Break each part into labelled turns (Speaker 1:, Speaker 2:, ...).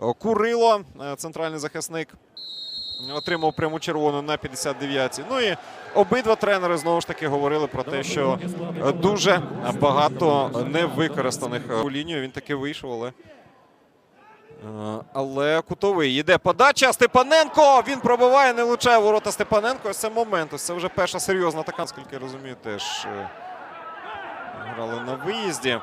Speaker 1: Курило, е, центральний захисник, отримав пряму червону на 59-й. Ну і обидва тренери знову ж таки говорили про те, що дуже багато невикористаних е, у лінію. Він таки вийшов, але. Е, Але кутовий йде подача. Степаненко. Він пробиває, не влучає ворота Степаненко. Ось це момент. Ось це вже перша серйозна така, наскільки я розумію, теж грали на виїзді.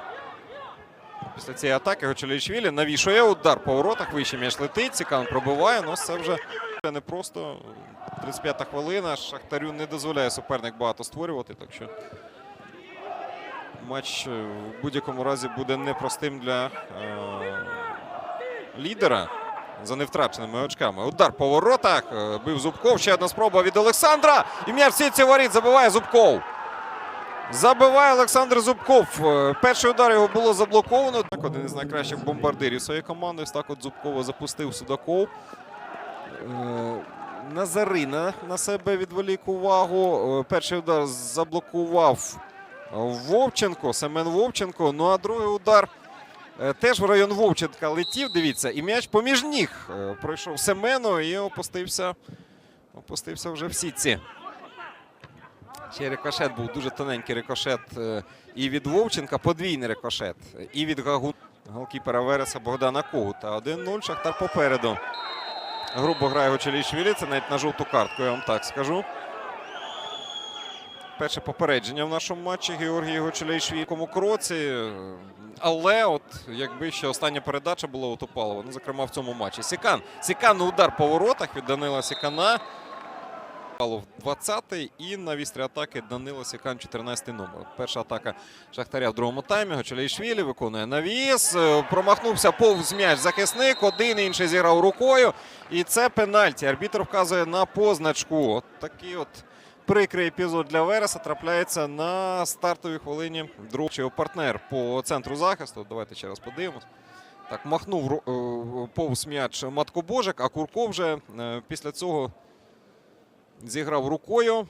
Speaker 1: Після цієї атаки Гочелічвілі навішує удар по воротах. Вище м'яч летить. Цікан пробиває. Ну, це вже не просто. 35-та хвилина. Шахтарю не дозволяє суперник багато створювати. Так що матч в будь-якому разі буде непростим для е, лідера за невтраченими очками. Удар по воротах. Е, Бив Зубков. Ще одна спроба від Олександра. І м'яч всі ці воріт забиває Зубков. Забиває Олександр Зубков. Е, Перший удар його було заблоковано. Так, один із найкращих бомбардирів своєї команди. Так от Зубкова запустив Судаков. Е, Назарина на себе відволік увагу. Е, Перший удар заблокував Вовченко, Семен Вовченко. Ну а другий удар теж в район Вовченка летів. Дивіться, і м'яч поміж ніг пройшов Семену і опустився, опустився вже в сітці. Ще рикошет був дуже тоненький рикошет е, і від Вовченка, подвійний рикошет. І від голкіпера Вереса Богдана Когута. 1-0, Шахтар попереду. Грубо грає Гочелішвілі, це навіть на жовту картку, я вам так скажу. Перше попередження в нашому матчі Георгій Гочелейшвілі в якому кроці. Але от якби ще остання передача була у Топалова, ну, зокрема в цьому матчі. Сікан. Сікан удар по воротах від Данила Сікана. Павлов 20-й і на вістрі атаки Данило Сікан 14-й номер. Перша атака Шахтаря в другому таймі. Гочелейшвілі виконує навіс. Е, Промахнувся повз м'яч захисник. Один інший зіграв рукою. І це пенальті. Арбітр вказує на позначку. От такий от прикрий епізод для Вереса трапляється на стартовій хвилині другого партнер по центру захисту. Давайте ще раз подивимось. Так, махнув е, повз м'яч Матко Божик, а Курко вже е, після цього зіграв рукою.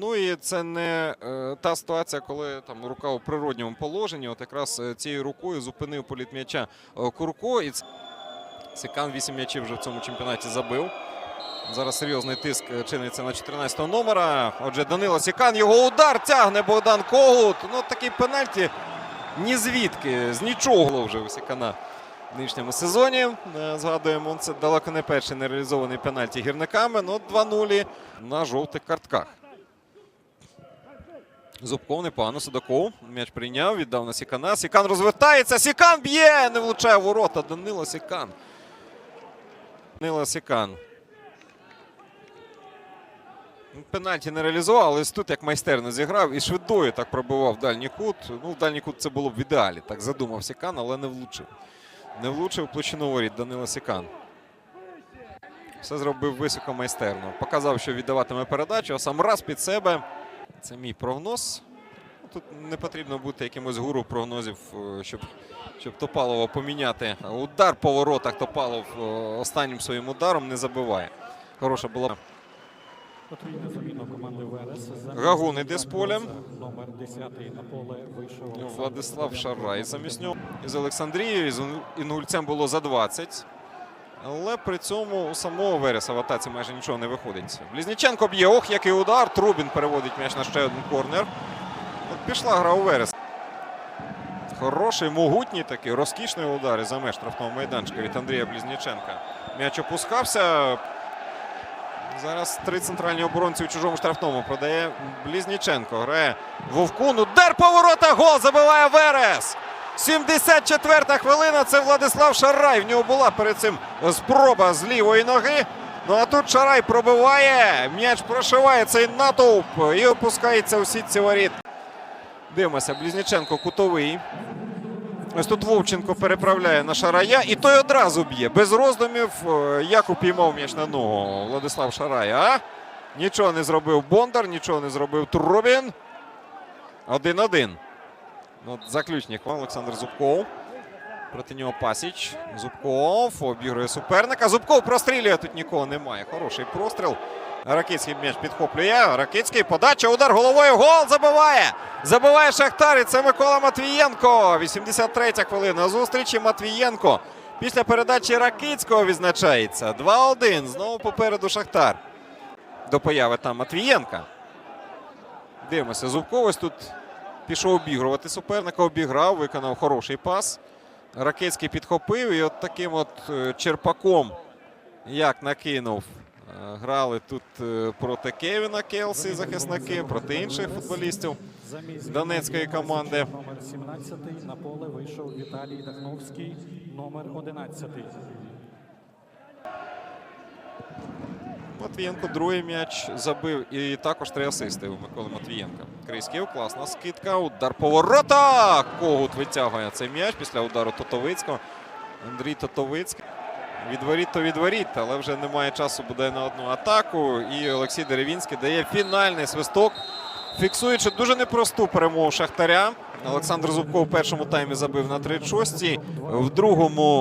Speaker 1: Ну і це не е, та ситуація, коли там рука у природньому положенні. От якраз е, цією рукою зупинив політ м'яча е, Курко. І Сікан 8 м'ячів вже в цьому чемпіонаті забив. Зараз серйозний тиск чиниться на 14-го номера. Отже, Данило Сікан. Його удар тягне Богдан Когут. Ну, такий пенальті ні звідки, з нічого вже у Сікана нинішньому сезоні. Е, Згадуємо, це далеко не перший нереалізований пенальті гірниками. Ну, 2-0 на жовтих картках. Зубков непогано. Судаков. М'яч прийняв, віддав на Сікана. Сікан розвертається. Сікан б'є! Не влучає ворота. Данило Сікан. Данило Сікан. Ну, Пенальті не реалізував, але тут як майстерно зіграв і швидою так пробивав дальній кут. Ну, в дальній кут це було б в ідеалі. Так задумав Сікан, але не влучив. Не влучив площину воріт Данила Сікан. Все зробив високо майстерно. Показав, що віддаватиме передачу, а сам раз під себе. Це мій прогноз. Ну, Тут не потрібно бути якимось гуру прогнозів, е, щоб, щоб Топалова поміняти. Удар по воротах Топалов е, останнім своїм ударом не забиває. Хороша була.
Speaker 2: Потрібна заміна команди Верес.
Speaker 1: Гагун іде з поля.
Speaker 2: Номер 10 на поле вийшов
Speaker 1: Владислав Шарай замість нього. Із Олександрією, з Інгульцем було за 20. Але при цьому у самого Вереса в атаці майже нічого не виходить. Близніченко б'є. Ох, який удар. Трубін переводить м'яч на ще один корнер. От пішла гра у Верес. Хороший, могутній такий, розкішний удар за меж штрафного майданчика від Андрія Близніченка. М'яч опускався. Зараз три центральні оборонці у чужому штрафному продає Близніченко. Грає Вовкун. Удар по воротах. Гол забиває Верес. 74-та хвилина. Це Владислав Шарай. В нього була перед цим спроба з лівої ноги. Ну а тут Шарай пробиває. М'яч прошиває цей натовп і опускається у сітці воріт. Дивимося, Близніченко кутовий. Ось тут Вовченко переправляє на Шарая, і той одразу б'є. Без роздумів. Е, Як упіймав м'яч на ногу Владислав Шарай. А? Нічого не зробив Бондар, нічого не зробив Трубін. 1-1. Ну, заключник Олександр Зубков. Проти нього Пасіч. Зубков обігрує суперника. Зубков прострілює. Тут нікого немає. Хороший простріл. Ракицький м'яч підхоплює. Ракицький подача. Удар головою. Гол забиває. Забиває Шахтар. І це Микола Матвієнко. 83-я хвилина. Зустрічі Матвієнко Після передачі Ракицького відзначається. 2-1. Знову попереду Шахтар. До появи там Матвієнка. Дивимося, Зубков ось тут пішов обігрувати суперника, обіграв, виконав хороший пас. Ракицький підхопив і от таким от е, черпаком, як накинув. Грали тут е, проти Кевіна Келсі, захисники, проти інших футболістів. Донецької команди.
Speaker 2: Номер 17 на поле вийшов Віталій Дахновський, номер 11.
Speaker 1: Матвієнко другий м'яч забив і також три асисти у Миколи Матвієнка. Крисків, класна скидка. Удар по воротах. Когут витягує цей м'яч після удару Тотовицького. Андрій Тотовицький. Від воріт то відворіт, але вже немає часу буде на одну атаку. І Олексій Деревінський дає фінальний свисток, фіксуючи дуже непросту перемогу Шахтаря. Олександр Зубков в першому таймі забив на 36-й, в другому